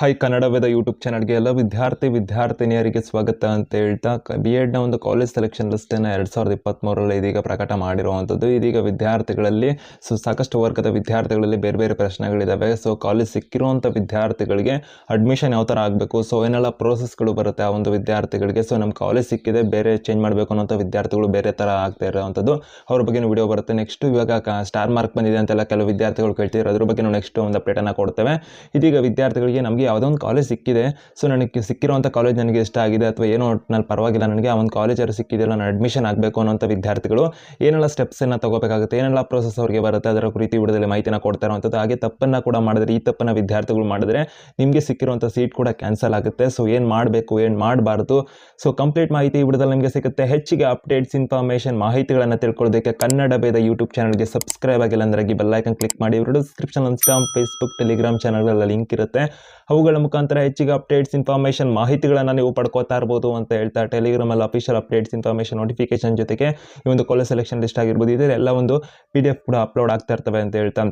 Hi Kannada Veda YouTube ಚಾನಲ್ಗೆ ಎಲ್ಲ ವಿದ್ಯಾರ್ಥಿ, ವಿದ್ಯಾರ್ಥಿನಿಯರಿಗೆ ಸ್ವಾಗತ ಅಂತ ಹೇಳ್ತಾ ಬಿ ಎಡ್ನ ಒಂದು ಕಾಲೇಜ್ ಸೆಲೆಕ್ಷನ್ ಲಿಸ್ಟನ್ನು ಎರಡು ಸಾವಿರದ ಇಪ್ಪತ್ತ್ಮೂರರಲ್ಲಿ ಇದೀಗ ಪ್ರಕಟ ಮಾಡಿರುವಂಥದ್ದು. ಇದೀಗ ವಿದ್ಯಾರ್ಥಿಗಳಲ್ಲಿ ಸೊ, ಸಾಕಷ್ಟು ವರ್ಗದ ವಿದ್ಯಾರ್ಥಿಗಳಲ್ಲಿ ಬೇರೆ ಬೇರೆ ಪ್ರಶ್ನೆಗಳಿದ್ದಾವೆ ಸೊ ಕಾಲೇಜ್ ಸಿಕ್ಕಿರುವಂಥ ವಿದ್ಯಾರ್ಥಿಗಳಿಗೆ ಅಡ್ಮಿಷನ್ ಯಾವ ಥರ ಆಗಬೇಕು? ಸೊ ಏನೆಲ್ಲ ಪ್ರೋಸೆಸ್ಗಳು ಬರುತ್ತೆ ಆ ಒಂದು ವಿದ್ಯಾರ್ಥಿಗಳಿಗೆ? ಸೊ ನಮ್ಮ ಕಾಲೇಜ್ ಸಿಕ್ಕಿದೆ, ಬೇರೆ ಚೇಂಜ್ ಮಾಡಬೇಕು ಅನ್ನೋಂಥ ವಿದ್ಯಾರ್ಥಿಗಳು ಬೇರೆ ಥರ ಆಗ್ತಾ ಇರೋವಂಥದ್ದು. ಅವ್ರ ಬಗ್ಗೆ ವಿಡಿಯೋ ಬರುತ್ತೆ ನೆಕ್ಸ್ಟ್ ಇವಾಗ ಸ್ಟಾರ್ ಮಾರ್ಕ್ ಬಂದಿದೆ ಅಂತೆಲ್ಲ ಕೆಲವು ವಿದ್ಯಾರ್ಥಿಗಳು ಕೇಳ್ತಿದ್ರು. ಅದ್ರ ಬಗ್ಗೆ ನಾವು ನೆಕ್ಸ್ಟ್ ಒಂದು ಅಪ್ಡೇಟನ್ನು ಕೊಡ್ತೇವೆ. ಇದೀಗ ವಿದ್ಯಾರ್ಥಿಗಳಿಗೆ ನಮಗೆ ಯಾವುದೋ ಒಂದು ಕಾಲೇಜ್ ಸಿಕ್ಕಿದೆ. ಸೊ ನನಗೆ ಸಿಕ್ಕಿರೋಂಥ ಕಾಲೇಜ್ ನನಗೆ ಇಷ್ಟ ಆಗಿದೆ ಅಥವಾ ಏನೋ ಒಟ್ಟಿನಲ್ಲಿ ಪರವಾಗಿಲ್ಲ. ನನಗೆ ಆ ಒಂದು ಕಾಲೇಜರು ಸಿಕ್ಕಿದೆಯಲ್ಲ, ನಾನು ಅಡ್ಮಿಷನ್ ಆಗಬೇಕು ಅನ್ನೋಂಥ ವಿದ್ಯಾರ್ಥಿಗಳು, ಏನೆಲ್ಲ ಸ್ಟೆಪ್ಸನ್ನು ತಗೋಬೇಕಾಗುತ್ತೆ, ಏನೆಲ್ಲ ಪ್ರೋಸೆಸ್ ಅವರಿಗೆ ಬರುತ್ತೆ, ಅದರ ಕುರಿತು ವಿಡಿಯೋದಲ್ಲಿ ಮಾಹಿತಿನ ಕೊಡ್ತಾ ಇರುವಂಥದ್ದು ಹಾಗೆ ತಪ್ಪನ್ನು ಕೂಡ ಮಾಡಿದ್ರೆ, ಈ ತಪ್ಪನ್ನು ವಿದ್ಯಾರ್ಥಿಗಳು ಮಾಡಿದ್ರೆ ನಿಮಗೆ ಸಿಕ್ಕಿರುವಂಥ ಸೀಟ್ ಕೂಡ ಕ್ಯಾನ್ಸಲ್ ಆಗುತ್ತೆ. ಸೊ ಏನು ಮಾಡಬೇಕು, ಏನು ಮಾಡಬಾರ್ದು? ಸೊ ಕಂಪ್ಲೀಟ್ ಮಾಹಿತಿ ಈ ನಿಮಗೆ ಸಿಗುತ್ತೆ. ಹೆಚ್ಚಿಗೆ ಅಪ್ಡೇಟ್ಸ್ ಇನ್ಫಾರ್ಮೇಷನ್ ಮಾಹಿತಿಗಳನ್ನು ತಿಳ್ಕೊಳ್ಳೋದಕ್ಕೆ ಕನ್ನಡ ಬೇದ ಯೂಟ್ಯೂಬ್ ಚಾನಲ್ಗೆ ಸಬ್ಸ್ಕ್ರೈಬ್ ಆಗಿಲ್ಲ ಅಂದರೆ ಬೆಲ್ಲೈಕನ್ ಕ್ಲಿಕ್ ಮಾಡಿ. ಇವರು ಡಿಸ್ಕ್ರಿಪ್ಷನ್ ಇನ್ಸ್ಟಾಮ್ ಫೇಸ್ಬುಕ್ ಟೆಲಿಗ್ರಾಮ್ ಚಾನಲ್ಗಳ ಲಿಂಕ್ ಇರುತ್ತೆ. ಅವುಗಳ ಮುಖಾಂತರ ಹೆಚ್ಚಿಗೆ ಅಪ್ಡೇಟ್ಸ್ ಇನ್ಫಾರ್ಮೇಷನ್ ಮಾಹಿತಿಗಳನ್ನು ನೀವು ಪಡ್ಕೋತಾ ಇರ್ಬೋದು ಅಂತ ಹೇಳ್ತಾ ಟೆಲಿಗ್ರಾಮಲ್ಲಿ ಅಫಿಷಿಯಲ್ ಅಪ್ಡೇಟ್ಸ್ ಇನ್ಫಾರ್ಮೇಷನ್ ನೋಟಿಫಿಕೇಶನ್ ಜೊತೆಗೆ ಈ ಒಂದು ಕೊಲೆ ಸೆಲೆಕ್ಷನ್ ಲಿಸ್ಟ್ ಆಗಿರ್ಬೋದು, ಇದೆಲ್ಲ ಒಂದು ಪಿ ಡಿ ಎಫ್ ಕೂಡ ಅಪ್ಲೋಡ್ ಆಗ್ತಾ ಇರ್ತವೆ ಅಂತ ಹೇಳ್ತಾ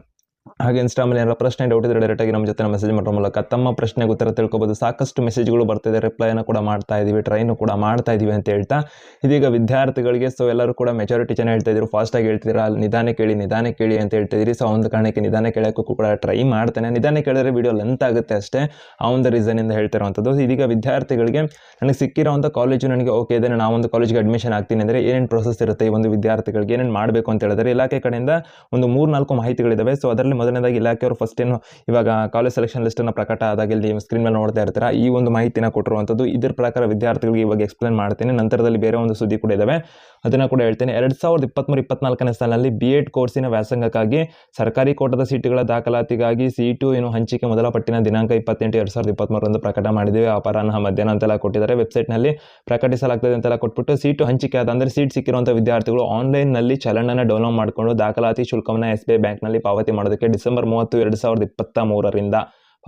ಹಾಗೆ ಇನ್ಸ್ಟಾಮಲ್ಲಿ ಏನಾರ ಪ್ರಶ್ನೆ ಡೌಟ್ ಇದ್ರೆ ಡೈರೆಕ್ಟಾಗಿ ನಮ್ಮ ಜೊತೆ ಮೆಸೇಜ್ ಮಾಡೋ ಮೂಲಕ. ತಮ್ಮ ಪ್ರಶ್ನೆಗೆ ಉತ್ತರ ತಿಳ್ಕೊಬೋದು. ಸಾಕಷ್ಟು ಮೆಸೇಜ್ಗಳು ಬರ್ತಿದೆ ರಿಪ್ಲೈನ ಕೂಡ ಮಾಡ್ತಾ ಇದ್ದೀವಿ ಟ್ರೈನು ಕೂಡ ಮಾಡ್ತಾ ಇದ್ದೀವಿ ಅಂತ ಹೇಳ್ತಾ. ಇದೀಗ ವಿದ್ಯಾರ್ಥಿಗಳಿಗೆ ಸೊ ಎಲ್ಲರೂ ಕೂಡ ಮೆಜಾರಿಟಿ ಜನ ಹೇಳ್ತಾ ಇದ್ರು ಫಾಸ್ಟಾಗಿ ಹೇಳ್ತಿದ್ದೀರಾ? ಅಲ್ಲಿ ನಿಧಾನ ಕೇಳಿ ನಿಧಾನ ಕೇಳಿ ಅಂತ ಹೇಳ್ತಿದ್ದೀರಿ ಸೊ ಆ ಒಂದು ಕಾರಣಕ್ಕೆ ನಿಧಾನ ಕೇಳೋಕ್ಕೂ ಕೂಡ ಟ್ರೈ ಮಾಡ್ತೇನೆ. ನಿಧಾನ ಕೇಳಿದ್ರೆ ವಿಡಿಯೋ ಲೆಂತ್ ಆಗುತ್ತೆ ಅಷ್ಟೇ, ಆ ಒಂದು ರೀಸನಿಂದ ಹೇಳ್ತಿರುವಂಥದ್ದು ಇದೀಗ ವಿದ್ಯಾರ್ಥಿಗಳಿಗೆ ನನಗೆ ಸಿಕ್ಕಿರೋಂಥ ಕಾಲೇಜು ನನಗೆ ಓಕೆ ಇದೆ, ನಾನು ಒಂದು ಕಾಲೇಜ್ಗೆ ಅಡ್ಮಿಷನ್ ಆಗ್ತೀನಿ ಅಂದರೆ ಏನೇನು ಪ್ರೊಸೆಸ್ ಇರುತ್ತೆ ಈ ಒಂದು ವಿದ್ಯಾರ್ಥಿಗಳಿಗೆ, ಏನೇನು ಮಾಡಬೇಕು ಅಂತ ಹೇಳಿದ್ರೆ ಇಲಾಖೆ ಕಡೆಯಿಂದ ಒಂದು ಮೂರು ನಾಲ್ಕು ಮಾಹಿತಿಗಳಿದ್ದಾವೆ ಸೊ ಅದರಲ್ಲಿ ಮೊದಲನೇದಾಗಿ ಇಲಾಖೆಯವರು ಫಸ್ಟ್ ಏನು ಇವಾಗ ಕಾಲೇಜ್ ಸೆಲೆಕ್ಷನ್ ಲಿಸ್ಟನ್ನು ಪ್ರಕಟ ಆದಾಗ ಇಲ್ಲಿ ಸ್ಕ್ರೀನ್ ಮೇಲೆ ನೋಡ್ತಾ ಇರ್ತೀರಾ, ಈ ಒಂದು ಮಾಹಿತಿನ ಕೊಟ್ಟಿರುವಂಥದ್ದು ಇದ್ರ ಪ್ರಕಾರ ವಿದ್ಯಾರ್ಥಿಗಳಿಗೆ ಇವಾಗ ಎಕ್ಸ್ಪ್ಲೇನ್ ಮಾಡ್ತೀನಿ. ನಂತರದಲ್ಲಿ ಬೇರೆ ಒಂದು ಸುದ್ದಿ ಕೂಡ ಇದ್ದಾವೆ ಅದನ್ನು ಕೂಡ ಹೇಳ್ತೇನೆ. ಎರಡು ಸಾವಿರದ ಇಪ್ಪತ್ತ್ಮೂರು ಇಪ್ಪತ್ನಾಲ್ಕನೇ ಸಾಲಿನಲ್ಲಿ ಬಿ ಎಡ್ ಕೋರ್ಸಿನ ವ್ಯಾಸಂಗಕ್ಕಾಗಿ ಸರ್ಕಾರಿ ಕೋಟದ ಸೀಟುಗಳ ದಾಖಲಾತಿಗಾಗಿ ಸೀಟು ಏನು ಹಂಚಿಕೆ ಮೊದಲ ಪಟ್ಟಿನ ದಿನಾಂಕ ಇಪ್ಪತ್ತೆಂಟು, ಎರಡು ಸಾವಿರದ ಇಪ್ಪತ್ತ್ಮೂರರಂದು ಪ್ರಕಟ ಮಾಡಿದ್ದೇವೆ. ಅಪರಾಹ್ನ ಮಧ್ಯಾಹ್ನ ಅಂತೆಲ್ಲ ಕೊಟ್ಟಿದ್ದಾರೆ. ವೆಬ್ಸೈಟ್ನಲ್ಲಿ ಪ್ರಕಟಿಸಲಾಗ್ತದೆ ಅಂತೆಲ್ಲ ಕೊಟ್ಬಿಟ್ಟು ಸೀಟು ಹಂಚಿಕೆ ಆದ ಅಂದರೆ ಸೀಟ್ ಸಿಕ್ಕಿರುವಂಥ ವಿದ್ಯಾರ್ಥಿಗಳು ಆನ್ಲೈನ್ನಲ್ಲಿ ಚಲನನ್ನು ಡೌನ್ಲೋಡ್ ಮಾಡಿಕೊಂಡು ದಾಖಲಾತಿ ಶುಲ್ಕವನ್ನು ಎಸ್ ಬಿ ಐ ಬ್ಯಾಂಕ್ನಲ್ಲಿ ಪಾವತಿ ಮಾಡೋದಕ್ಕೆ ಡಿಸೆಂಬರ್ ಮೂವತ್ತು ಎರಡು ಸಾವಿರದ ಇಪ್ಪತ್ತ ಮೂರರಿಂದ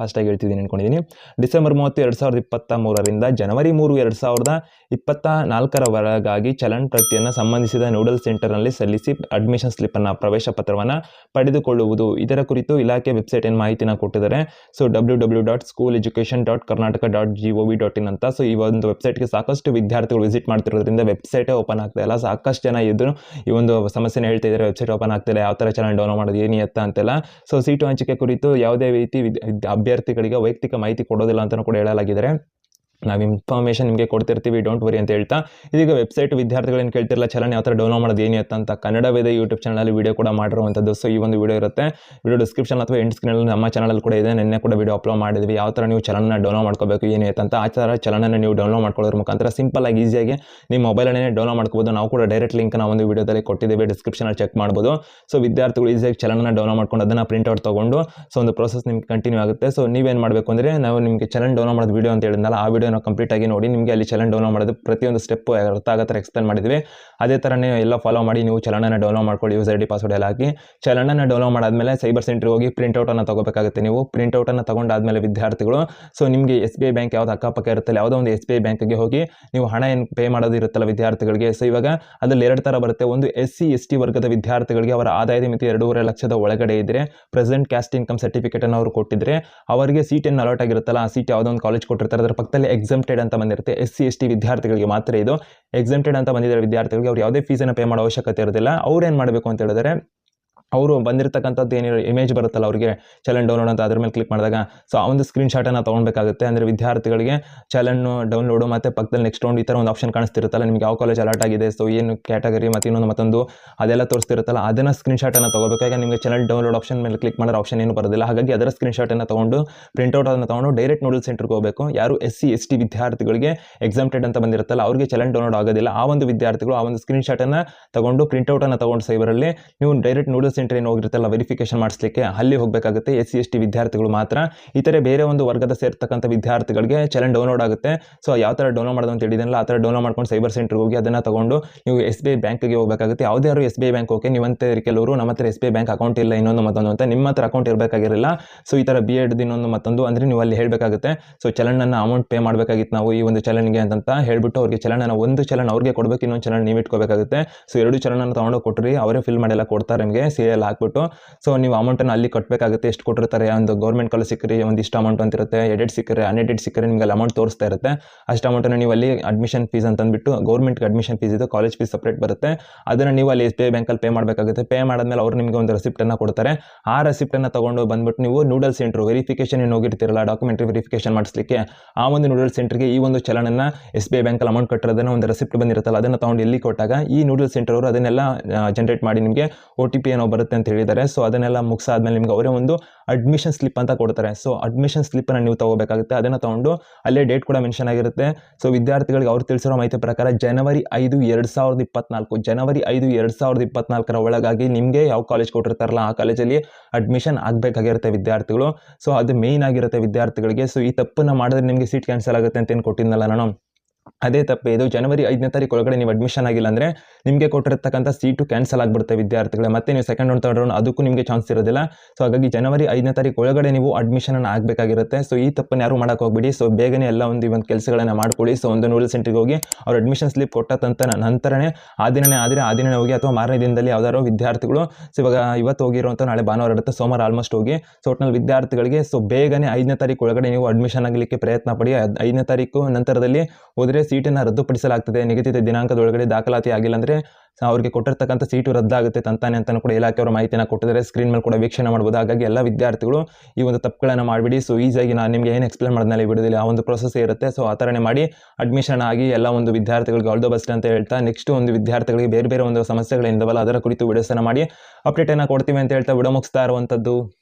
ಫಾಸ್ಟಾಗಿ ಹೇಳ್ತಿದ್ದೀನಿ ಅನ್ಕೊಂಡಿದ್ದೀನಿ ಡಿಸೆಂಬರ್ ಮೂವತ್ತು ಎರಡು ಸಾವಿರದ ಇಪ್ಪತ್ತ ಮೂರರಿಂದ ಜನವರಿ ಮೂರು ಎರಡು ಸಾವಿರದ ಇಪ್ಪತ್ತ ನಾಲ್ಕರವರೆಗಾಗಿ ಚಲನ್ ಪ್ರತಿಯನ್ನು ಸಂಬಂಧಿಸಿದ ನೂಡಲ್ ಸೆಂಟರ್ನಲ್ಲಿ ಸಲ್ಲಿಸಿ ಅಡ್ಮಿಷನ್ ಸ್ಲಿಪ್ಪನ್ನು ಪ್ರವೇಶ ಪತ್ರವನ್ನು ಪಡೆದುಕೊಳ್ಳುವುದು. ಇದರ ಕುರಿತು ಇಲಾಖೆ ವೆಬ್ಸೈಟ್ ಏನು ಮಾಹಿತಿನ ಕೊಟ್ಟಿದ್ದಾರೆ? So W W dot school education dot Karnataka dot G O V dot in ಅಂತ. ಸೊ ಈ ಒಂದು ವೆಬ್ಸೈಟ್ಗೆ ಸಾಕಷ್ಟು ವಿದ್ಯಾರ್ಥಿಗಳು ವಿಸಿಟ್ ಮಾಡ್ತಿರೋದ್ರಿಂದ ವೆಬ್ಸೈಟೇ ಓಪನ್ ಆಗ್ತಾ ಇಲ್ಲ. ಸಾಕಷ್ಟು ಜನ ಇದ್ರು ಈ ಒಂದು ಸಮಸ್ಯೆನ ಹೇಳ್ತಾ ಇದ್ದಾರೆ. ವೆಬ್ಸೈಟ್ ಓಪನ್ ಆಗ್ತಿಲ್ಲ ಯಾವ ಥರ ಚಾನಲ್ ಡೌನ್ಲೋಡ್ ಮಾಡೋದು ಏನು ಎತ್ತ ಅಂತೆಲ್ಲ. ಸೊ ಸೀಟು ಹಂಚಿಕೆ ಕುರಿತು ಯಾವುದೇ ರೀತಿ ವಿದ್- ಅಭ್ಯರ್ಥಿಗಳಿಗೆ ವೈಯಕ್ತಿಕ ಮಾಹಿತಿ ಕೊಡೋದಿಲ್ಲ ಅಂತಲೂ ಕೂಡ ಹೇಳಲಾಗಿದ್ದಾರೆ. ನಾವು ಇನ್ಫಾರ್ಮೇಷನ್ ನಿಮಗೆ ಕೊಡ್ತಿರ್ತೀವಿ ಡೋಂಟ್ ವರಿ ಅಂತ ಹೇಳ್ತಾ. ಇದೀಗ ವೆಬ್ಸೈಟ್ ವಿದ್ಯಾರ್ಥಿಗಳೇನು ಕೇಳ್ತಿರಲ್ಲ ಚಲನೆ ಯಾವ ಥರ ಡೌನ್ಲೋಡ್ ಮಾಡೋದು, ಏನು ಅಂತ ಕನ್ನಡ ವೇದ ಯೂಟ್ಯೂಬ್ ಚಾನಲಲ್ಲಿ ವಿಡಿಯೋ ಕೂಡ ಮಾಡಿರುವಂಥದ್ದು ಸೊ ಈ ಒಂದು ವೀಡಿಯೋ ಇರುತ್ತೆ. ವೀಡಿಯೋ ಡಿಸ್ಕ್ರಿಪ್ಷನ್ ಅಥವಾ ಎಂಡ್ ಸ್ಕ್ರೀನಲ್ಲಿ ನಮ್ಮ ಚಾನಲಲ್ಲಿ ಕೂಡ ಇದೆ. ನಿನ್ನೆ ಕೂಡ ವೀಡಿಯೋ ಅಪ್ಲೋಡ್ ಮಾಡಿದ್ವಿ. ಯಾವ ಥರ ನೀವು ಚಲನ ಡೌನ್ಲೋಡ್ ಮಾಡ್ಕೋಬೇಕು, ಏನು ಅಂತ ಆ ಥರ ಚಲನ ನೀವು ಡೌನ್ಲೋಡ್ ಮಾಡ್ಕೊಳ್ಳೋದ್ರ ಮುಖಾಂತರ ಸಿಂಪಲ್ ಆಗಿ ಈಸಿಯಾಗಿ ನಿಮ್ಮ ಮೊಬೈಲನ್ನೇ ಡೌನ್ಲೋಡ್ ಮಾಡ್ಕೋಬೋದು. ನಾವು ಕೂಡ ಡೈರೆಕ್ಟ್ ಲಿಂಕ್ ನಾವು ಒಂದು ವಿಡಿಯೋದಲ್ಲಿ ಕೊಟ್ಟಿದ್ದೇವೆ ಡಿಸ್ಕ್ರಿಪ್ಷನಲ್ಲಿ ಚೆಕ್ ಮಾಡ್ಬೋದು. ಸೊ ವಿದ್ಯಾರ್ಥಿಗಳು ಈಸಿಯಾಗಿ ಚಲನ ಡೌನ್ಲೋಡ್ ಮಾಡ್ಕೊಂಡು ಅದನ್ನು ಪ್ರಿಂಟ್ಔಟ್ ತೊಗೊಂಡು ಸೊ ಒಂದು ಪ್ರೋಸೆಸ್ ನಿಮ್ಗೆ ಕಂಟಿನ್ಯೂ ಆಗುತ್ತೆ. ಸೊ ನೀವೇನು ಮಾಡಬೇಕು ಅಂದರೆ, ನಾವು ನಿಮಗೆ ಚಲನ್ ಡೌನ್ಲೋಡ್ ಮಾಡೋದು ವೀಡಿಯೋ ಅಂತ ಹೇಳಿದ್ನಲ್ಲ, ಆ ಕಂಪ್ಲೀಟ್ ಆಗಿ ನೋಡಿ, ನಿಮಗೆ ಅಲ್ಲಿ ಚಲನ್ ಡೌನ್ಲೋಡ್ ಮಾಡೋದು ಪ್ರತಿಯೊಂದು ಸ್ಟೆಪ್ ಅರ್ಥ ಆಗೋ ಥರ ಎಕ್ಸ್ಪ್ಲೇನ್ ಮಾಡಿದ್ವಿ. ಅದೇ ಥರನೇ ಎಲ್ಲ ಫಾಲೋ ಮಾಡಿ ನೀವು ಚಲನನ ಡೌನ್ಲೋಡ್ ಮಾಡ್ಕೊಳ್ಳಿ ಯೂಸ್ ಐ ಡಿ ಪಾಸ್ವರ್ಡ್ ಎಲ್ಲ ಹಾಕಿ. ಚಲನನ ಡೌನ್ಲೋಡ್ ಮಾಡಾದ್ಮೇಲೆ ಸೈಬರ್ ಸೆಂಟ್ರಿಗೆ ಹೋಗಿ ಪ್ರಿಂಟ್ಔಟನ್ನು ತಗೋಬೇಕಾಗುತ್ತೆ ನೀವು. ಪ್ರಿಂಟ್ಔಟನ್ನು ಆದಮೇಲೆ ವಿದ್ಯಾರ್ಥಿಗಳು ಸೊ ನಿಮಗೆ ಎಸ್ ಬಿ ಐ ಬ್ಯಾಂಕ್ ಯಾವ್ದು ಅಕ್ಕಪಕ್ಕ ಇರುತ್ತಲ್ಲ, ಯಾವುದೋ ಒಂದು ಎಸ್ ಬಿ ಐ ಬ್ಯಾಂಕ್ಗೆ ಹೋಗಿ ನೀವು ಹಣ ಏನು ಪೇ ಮಾಡೋದು ಇರುತ್ತಲ್ಲ ವಿದ್ಯಾರ್ಥಿಗಳಿಗೆ. ಸೊ ಇವಾಗ ಅದರಲ್ಲಿ ಎರಡು ಥರ ಬರುತ್ತೆ. ಒಂದು ಎಸ್ ಸಿ ಎಸ್ ಟಿ ವರ್ಗದ ವಿದ್ಯಾರ್ಥಿಗಳಿಗೆ ಅವರ ಆದಾಯದ ಮಿತಿ ಎರಡೂವರೆ ಲಕ್ಷದ ಒಳಗಡೆ ಇದ್ದರೆ ಪ್ರೆಸೆಂಟ್ ಕ್ಯಾಸ್ಟ್ ಇನ್ಕಮ್ ಸರ್ಟಿಫಿಕೇಟನ್ನು ಅವರು ಕೊಟ್ಟಿದ್ರೆ, ಅವರಿಗೆ ಸೀಟ್ ಏನು ಅಲಾಟ್ ಆಗಿರುತ್ತಲ್ಲ, ಆ ಸೀಟ್ ಯಾವುದೋ ಒಂದು ಕಾಲೇಜ್ ಕೊಟ್ಟಿರ್ತಾರೆ, ಅದರ ಪಕ್ಕದಲ್ಲಿ ಎಕ್ಸಮ್ಟೆಡ್ ಅಂತ ಬಂದಿರುತ್ತೆ. ಎಸ್ ಸಿ ಎಸ್ ಟಿ ವಿದ್ಯಾರ್ಥಿಗಳಿಗೆ ಮಾತ್ರ ಇದು. ಎಕ್ಸಮ್ಟೆಡ್ ಅಂತ ಬಂದಿದ್ದಾರೆ ವಿದ್ಯಾರ್ಥಿಗಳಿಗೆ ಅವ್ರು ಯಾವುದೇ ಫೀಸನ್ನು ಪೇ ಮಾಡೋ ಅವಶ್ಯಕತೆ ಇರೋದಿಲ್ಲ ಅವ್ರು ಏನು ಮಾಡಬೇಕು ಅಂತ ಹೇಳಿದ್ರೆ ಅವರು ಬಂದಿರತಕ್ಕಂಥದ್ದು ಏನಿರೋ ಇಮೇಜ್ ಬರುತ್ತಲ್ಲ ಅವರಿಗೆ ಚಲನ್ ಡೌನ್ಲೋಡ್ ಅಂತ ಅದ್ರ ಮೇಲೆ ಕ್ಲಿಕ್ ಮಾಡಿದಾಗ ಸೊ ಆ ಒಂದು ಸ್ಕ್ರೀನ್ ಶಾಟನ್ನು ತೊಗೊಳ್ಬೇಕಾಗುತ್ತೆ. ಅಂದರೆ ವಿದ್ಯಾರ್ಥಿಗಳಿಗೆ ಚಲನ್ ಡೌನ್ಲೋಡು ಮತ್ತು ಪಕ್ಕದಲ್ಲಿ ನೆಕ್ಸ್ಟ್ ಒಂದು ಈ ಥರ ಒಂದು ಆಪ್ಷನ್ ಕಾಣಿಸ್ತಿರುತ್ತಲ್ಲ, ನಿಮಗೆ ಯಾವ ಕಾಲೇಜ್ ಅಲರ್ಟ್ ಆಗಿದೆ ಸೊ ಏನು ಕ್ಯಾಟಗರಿ ಮತ್ತು ಇನ್ನೊಂದು ಮತ್ತೊಂದು ಅದೆಲ್ಲ ತೋರಿಸ್ತಿರುತ್ತಲ್ಲ, ಅದನ್ನು ಸ್ಕ್ರೀನ್ ಶಾಟನ್ನು ಅನ್ನು ಈಗ ನಿಮಗೆ ಚಲನ್ ಡೌನ್ಲೋಡ್ ಆಪ್ಷನ್ ಮೇಲೆ ಕ್ಲಿಕ್ ಮಾಡೋ ಆಪ್ಷನ್ ಏನು ಬರೋದಿಲ್ಲ. ಹಾಗಾಗಿ ಅದರ ಸ್ಕ್ರೀನ್ ಶಾಟನ್ನು ತೊಗೊಂಡು ಪ್ರಿಂಟ್ಔಟ್ ಅದನ್ನು ತೊಗೊಂಡು ಡೈರೆಕ್ಟ್ ನೋಡಲ್ ಸೆಂಟರ್ಗೆ ಹೋಗಬೇಕು. ಯಾರು ಎಸ್ ಸಿ ಎಸ್ ಟಿ ವಿದ್ಯಾರ್ಥಿಗಳಿಗೆ ಎಕ್ಸಾಮ್ಟೆಡ್ ಅಂತ ಬಂದಿರುತ್ತಲ್ಲ, ಅವರಿಗೆ ಚಲನ್ ಡೌನ್ಲೋಡ್ ಆಗೋದಿಲ್ಲ. ಆ ಒಂದು ವಿದ್ಯಾರ್ಥಿಗಳು ಆ ಒಂದು ಸ್ಕ್ರೀನ್ ಶಾಟನ್ನು ತಗೊಂಡು ಪ್ರಿಂಟ್ಔಟನ್ನು ತಗೊಂಡು ಸೈಬರಲ್ಲಿ ನೀವು ಡೈರೆಕ್ಟ್ ನೂಡಲ್ ಸೆಂಟರ್ ಏನು ಹೋಗಿರುತ್ತಲ್ಲ ವೆರಿಫಿಕೇಶನ್ ಮಾಡಿಸ್ಲಿಕ್ಕೆ ಅಲ್ಲಿ ಹೋಗಬೇಕಾಗುತ್ತೆ ಎಸ್ ಸಿ ಎಸ್ ಟಿ ವಿದ್ಯಾರ್ಥಿಗಳು ಮಾತ್ರ. ಇತರೆ ಬೇರೆ ಒಂದು ವರ್ಗದ ಸೇರ್ತಕ್ಕಂಥ ವಿದ್ಯಾರ್ಥಿಗಳಿಗೆ ಚಲನ್ ಡೌನ್ಲೋಡ್ ಆಗುತ್ತೆ. ಸೊ ಯಾವ ಥರ ಡೌನ್ಲೋಡ್ ಮಾಡೋದು ಅಂತ ಹೇಳಿದನಲ್ಲ, ಆ ಥರ ಡೌನ್ಲೋಡ್ ಮಾಡ್ಕೊಂಡು ಸೈಬರ್ ಸೆಂಟರ್ಗೆ ಹೋಗಿ ಅದನ್ನು ತಗೊಂಡು ನೀವು ಎಸ್ ಬಿ ಐ ಬ್ಯಾಂಕ್ಗೆ ಹೋಗಬೇಕಾಗುತ್ತೆ. ಯಾವುದೇ ಯಾರು S B I bank okay ನೀವಂತೆ ಕೆಲವರು ನಮ್ಮ ಹತ್ರ S B I bank account ಇಲ್ಲ, ಇನ್ನೊಂದು ಮತ್ತೊಂದು ಅಂತ ನಿಮ್ಮ ಹತ್ರ ಅಕೌಂಟ್ ಇರಬೇಕಾಗಿರಲಿಲ್ಲ ಸೊ ಈ ಥರ ಬಿ ಎಡ್ ಇನ್ನೊಂದು ಮತ್ತೊಂದು ಅಂದರೆ ನೀವು ಅಲ್ಲಿ ಹೇಳಬೇಕಾಗುತ್ತೆ. ಸೊ ಚಲನನ್ನು ಅಮೌಂಟ್ ಪೇ ಮಾಡಬೇಕಾಗಿತ್ತು ನಾವು ಈ ಒಂದು ಚಲನ್ಗೆ ಅಂತ ಹೇಳ್ಬಿಟ್ಟು ಅವ್ರಿಗೆ ಚಲನನ ಒಂದು ಚಲನ್ ಅವ್ರಿಗೆ ಕೊಡಬೇಕು, ಇನ್ನೊಂದು ಚಲನ್ ನೀವು ಇಟ್ಕೋಬೇಕಾಗುತ್ತೆ. ಸೊ ಎರಡು ಚಲನನ್ನು ತೊಗೊಂಡು ಕೊಟ್ಟರಿ ಅವರೇ ಫಿಲ್ ಮಾಡೆಲ್ಲ ಕೊಡ್ತಾರೆ ನಿಮಗೆ. ಸಿ ಅಲ್ಲಿ ಹಾಕ್ಬಿಟ್ಟು ಸೊ ನೀವು ಅಮೌಂಟನ್ನು ಅಲ್ಲಿ ಕಟ್ಟಬೇಕಾಗುತ್ತೆ ಎಷ್ಟು ಕೊಟ್ಟಿರ್ತಾರೆ, ಒಂದು ಗೌರ್ಮೆಂಟ್ ಕಾಲೇಜ್ ಸಿಕ್ಕರೆ ಒಂದು ಇಷ್ಟು ಅಮೌಂಟ್ ಅಂತ ಇರುತ್ತೆ ಎಡೆಡ್ ಸಿಕ್ಕರೆ ಅನ್ಎಡೆಡ್ ಸಿಕ್ಕರೆ ನಿಮಗೆ ಅಮೌಂಟ್ ತೋರಿಸ್ತಾ ಇರುತ್ತೆ. ಅಷ್ಟು ಅಮೌಂಟನ್ನು ನೀವು ಅಲ್ಲಿ ಅಡ್ಮಿಷನ್ ಫೀಸ್ ಅಂತ ಅಂದ್ಬಿಟ್ಟು ಗೌರ್ಮೆಂಟ್ಗೆ ಅಡ್ಮಿಷನ್ ಫೀಸ್ ಇದು ಕಾಲೇಜ್ ಫೀಸ್ ಸಪ್ರೇಟ್ ಬರುತ್ತೆ. ಅದನ್ನು ನೀವು ಅಲ್ಲಿ ಎಸ್ ಬಿ ಐ ಬ್ಯಾಂಕಲ್ಲಿ ಪೇ ಮಾಡಬೇಕಾಗುತ್ತೆ. ಪೇ ಮಾಡಿದ್ಮೇಲೆ ಅವ್ರು ನಿಮಗೆ ಒಂದು ರೆಸಿಪ್ಟನ್ನು ಕೊಡ್ತಾರೆ. ಆ ರೆಸಿಪ್ಟನ್ನು ತೊಗೊಂಡು ಬಂದ್ಬಿಟ್ಟು ನೀವು ನೂಡಲ್ ಸೆಂಟ್ರ್ ವೆರಿಫಿಕೇಷನ್ ಏನು ಹೋಗಿರ್ತೀರಲ್ಲ ಡಾಕ್ಯುಮೆಂಟ್ರಿ ವೆರಿಫಿಕೇಷನ್ ಮಾಡಿಸ್ಲಿಕ್ಕೆ, ಆ ಒಂದು ನೂಡಲ್ ಸೆಂಟ್ರಿಗೆ ಈ ಒಂದು ಚಲನನ್ನು ಎಸ್ ಬಿ ಐ ಬ್ಯಾಂಕಲ್ಲಿ ಅಮೌಂಟ್ ಕಟ್ಟಿರೋದನ್ನ ಒಂದು ರೆಸಿಪ್ಟ್ ಬಂದಿರುತ್ತಲ್ಲ, ಅದನ್ನು ತೊಗೊಂಡು ಎಲ್ಲಿ ಕೊಟ್ಟಾಗ ಈ ನೂಡಲ್ ಸೆಂಟರ್ ಅವರು ಅದನ್ನೆಲ್ಲ ಜನರೇಟ್ ಮಾಡಿ ನಿಮಗೆ ಒ ಟಿ ಪಿ ಏನೋ ಬರುತ್ತೆ ಅಂತ ಹೇಳಿದ್ದಾರೆ. ಸೊ ಅದನ್ನೆಲ್ಲ ಮುಗಿಸಾದ್ಮೇಲೆ ನಿಮ್ಗೆ ಅವರೇ ಒಂದು ಅಡ್ಮಿಷನ್ ಸ್ಲಿಪ್ ಅಂತ ಕೊಡ್ತಾರೆ. ಸೊ ಅಡ್ಮಿಷನ್ ಸ್ಲಿಪ್ಪನ್ನು ನೀವು ತಗೋಬೇಕಾಗುತ್ತೆ. ಅದನ್ನು ತೊಗೊಂಡು ಅಲ್ಲೇ ಡೇಟ್ ಕೂಡ ಮೆನ್ಷನ್ ಆಗಿರುತ್ತೆ. ಸೊ ವಿದ್ಯಾರ್ಥಿಗಳಿಗೆ ಅವ್ರು ತಿಳಿಸಿರೋ ಮಾಹಿತಿ ಪ್ರಕಾರ ಜನವರಿ ಐದು, ಎರಡು ಸಾವಿರದ ಇಪ್ಪತ್ನಾಲ್ಕು ಜನವರಿ ಐದು, ಎರಡು ಸಾವಿರದ ಇಪ್ಪತ್ನಾಲ್ಕರ ಒಳಗಾಗಿ ನಿಮಗೆ ಯಾವ ಕಾಲೇಜ್ ಕೊಟ್ಟಿರ್ತಾರಲ್ಲ ಆ ಕಾಲೇಜಲ್ಲಿ ಅಡ್ಮಿಷನ್ ಆಗಬೇಕಾಗಿರುತ್ತೆ ವಿದ್ಯಾರ್ಥಿಗಳು. ಸೊ ಅದು ಮೇಯ್ನ್ ಆಗಿರುತ್ತೆ ವಿದ್ಯಾರ್ಥಿಗಳಿಗೆ. ಸೊ ಈ ತಪ್ಪನ್ನು ಮಾಡಿದ್ರೆ ನಿಮಗೆ ಸೀಟ್ ಕ್ಯಾನ್ಸಲ್ ಆಗುತ್ತೆ ಅಂತ ಏನು ಕೊಟ್ಟಿದ್ನಲ್ಲ ನಾನು? ಅದೇ ತಪ್ಪೇ, ಇದು ಜನವರಿ ಐದನೇ ತಾರೀಕು ಒಳಗಡೆ ನೀವು ಅಡ್ಮಿಷನ್ ಆಗಿಲ್ಲ ಅಂದರೆ ನಿಮಗೆ ಕೊಟ್ಟಿರ್ತಕ್ಕಂಥ ಸೀಟು ಕ್ಯಾನ್ಸಲ್ ಆಗಿಬಿಡುತ್ತೆ ವಿದ್ಯಾರ್ಥಿಗಳೇ. ಮತ್ತೆ ನೀವು ಸೆಕೆಂಡ್ ರೌಂಡ್ ತರ್ಡ್ ರೌಂಡ್ ಅದಕ್ಕೂ ನಿಮಗೆ ಚಾನ್ಸ್ ಇರೋದಿಲ್ಲ. ಸೊ ಹಾಗಾಗಿ ಜನವರಿ ಐದನೇ ತಾರೀಕು ಒಳಗಡೆ ನೀವು ಅಡ್ಮಿಷನ್ ಆಗಬೇಕಾಗಿರುತ್ತೆ. ಸೊ ಈ ತಪ್ಪನ್ನು ಯಾರು ಹೋಗ್ಬಿಡಿ. ಸೊ ಬೇಗನೆ ಎಲ್ಲ ಒಂದು ಒಂದು ಕೆಲಸಗಳನ್ನು ಮಾಡ್ಕೊಳ್ಳಿ. ಸೊ ಒಂದು ನೂಡಲ್ ಸೆಂಟ್ರಿಗೆ ಹೋಗಿ ಅವ್ರು ಅಡ್ಮಿಷನ್ ಸ್ಲಿಪ್ ಕೊಟ್ಟ ತಂತ ನಂತರನೇ, ಆ ದಿನನೇ ಆದರೆ ಆ ದಿನನೇ ಹೋಗಿ ಅಥವಾ ಮಾರನೇ ದಿನದಲ್ಲಿ ಯಾವ್ದಾದ್ರು ವಿದ್ಯಾರ್ಥಿಗಳು, ಸೊ, ಇವಾಗ ಇವತ್ತು ಹೋಗಿರುವಂಥ ನಾಳೆ ಭಾನುವಾರ ಇರುತ್ತೆ, ಸೋಮವಾರ ಆಲ್ಮೋಸ್ಟ್ ಹೋಗಿ. ಸೊ ಒಟ್ನಲ್ಲಿ ವಿದ್ಯಾರ್ಥಿಗಳಿಗೆ ಸೊ ಬೇಗನೆ ಐದನೇ ತಾರೀಕು ಒಳಗಡೆ ನೀವು ಅಡ್ಮಿಷನ್ ಆಗಲಿಕ್ಕೆ ಪ್ರಯತ್ನ ಪಡಿ. ಐದನೇ ತಾರೀಕು ನಂತರದಲ್ಲಿ ಹೋದರೆ ಸೀಟನ್ನು ರದ್ದುಪಡಿಸಲಾಗ್ತದೆ. ನಿಗದಿತ ದಿನಾಂಕದೊಳಗಡೆ ದಾಖಲಾತಿ ಆಗಿಲ್ಲ ಅಂದರೆ ಅವರಿಗೆ ಕೊಟ್ಟಿರ್ತಕ್ಕಂಥ ಸೀಟು ರದ್ದಾಗುತ್ತೆ ತಂತಾನೆ ಅಂತಲೂ ಕೂಡ ಇಲಾಖೆಯವರು ಮಾಹಿತಿಯನ್ನು ಕೊಟ್ಟಿದ್ದಾರೆ. ಸ್ಕ್ರೀನ್ ಮೇಲೆ ಕೂಡ ವೀಕ್ಷಣೆ ಮಾಡ್ಬೋದು. ಹಾಗಾಗಿ ಎಲ್ಲ ವಿದ್ಯಾರ್ಥಿಗಳು ಈ ಒಂದು ತಪ್ಪುಗಳನ್ನು ಮಾಡಿಬಿಡಿ. ಸೊ ಈಸಿಯಾಗಿ ನಾನು ನಿಮಗೆ ಏನು ಎಕ್ಸ್ಪ್ಲೇನ್ ಮಾಡಿದ್ಮೇಲೆ ಬಿಡೋದಿಲ್ಲ ಆ ಒಂದು ಪ್ರೊಸೆಸ್ ಇರುತ್ತೆ. ಸೊ ಆ ಮಾಡಿ ಅಡ್ಮಿಷನ್ ಆಗಿ ಎಲ್ಲ ಒಂದು ವಿದ್ಯಾರ್ಥಿಗಳಿಗೆ ಆಲ್ ದ ಬೆಸ್ಟ್ ಅಂತ ಹೇಳ್ತಾ ನೆಕ್ಸ್ಟ್ ಒಂದು ವಿದ್ಯಾರ್ಥಿಗಳಿಗೆ ಬೇರೆ ಬೇರೆ ಒಂದು ಸಮಸ್ಯೆಗಳಿಂದವಲ್ಲ ಅದರ ಕುರಿತು ವಿಡಿಯೋಸನ್ನು ಮಾಡಿ ಅಪ್ಡೇಟನ್ನು ಕೊಡ್ತೀವಿ ಅಂತ ಹೇಳ್ತಾ, ವಿಡಿಯೋ ಮುಗಿಸ್ತಾ ಇರುವಂಥದ್ದು